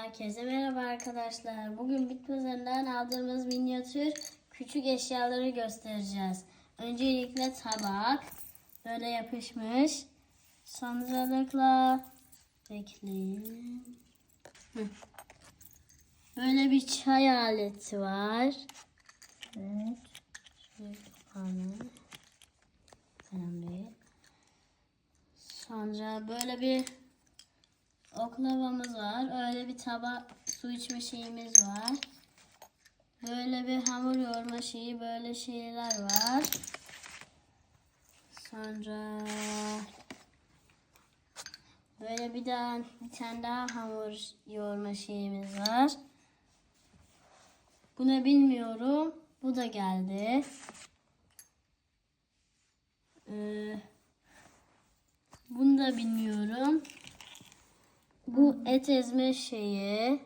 Herkese merhaba arkadaşlar. Bugün bit aldığımız minyatür küçük eşyaları göstereceğiz. Öncelikle tabak. Böyle yapışmış. Sandalıkla bekleyin. Böyle bir çay aleti var. Evet. Sonra böyle bir oklavamız var. Öyle bir tabak su içme şeyimiz var. Böyle bir hamur yoğurma şeyi, böyle şeyler var. Sonra böyle bir daha bir tane daha hamur yoğurma şeyimiz var. Bu ne bilmiyorum. Bu da geldi. Ee, bunu da bilmiyorum. Et ezme şeyi.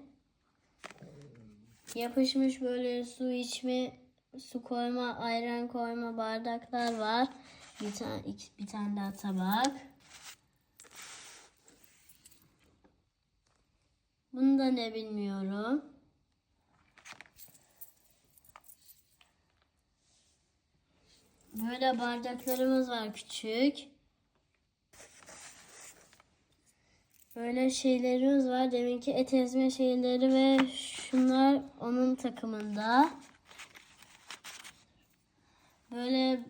Yapışmış böyle su içme, su koyma, ayran koyma bardaklar var. Bir tane bir tane daha tabak. Bunu da ne bilmiyorum. Böyle bardaklarımız var küçük. Böyle şeylerimiz var. Deminki et ezme şeyleri ve şunlar onun takımında. Böyle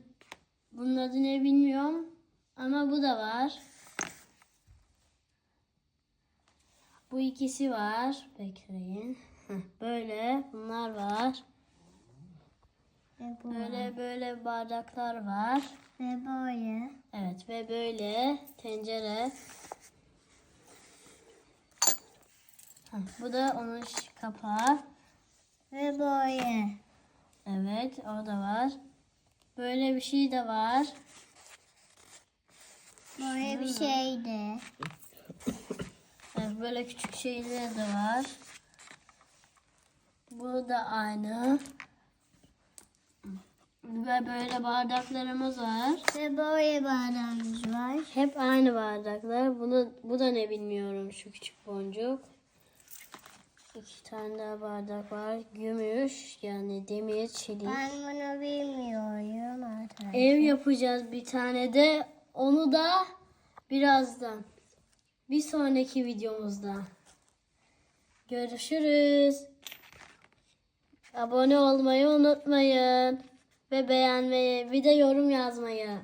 bunun adı ne bilmiyorum. Ama bu da var. Bu ikisi var. Bekleyin. Böyle bunlar var. Ve bu Böyle böyle bardaklar var. ve böyle. Evet ve böyle tencere. Bu da onun kapağı. Ve böyle. Evet o da var. Böyle bir şey de var. Böyle bir şeydi. Evet, böyle küçük şeyler de var. Bu da aynı. Ve böyle bardaklarımız var. Ve böyle bardağımız var. Hep aynı bardaklar. Bunu bu da ne bilmiyorum şu küçük boncuk. İki tane daha bardak var. Gümüş yani demir, çelik. Ben bunu bilmiyorum arkadaşlar. Ev yapacağız bir tane de. Onu da birazdan. Bir sonraki videomuzda. Görüşürüz. Abone olmayı unutmayın. Ve beğenmeyi, bir de yorum yazmayı.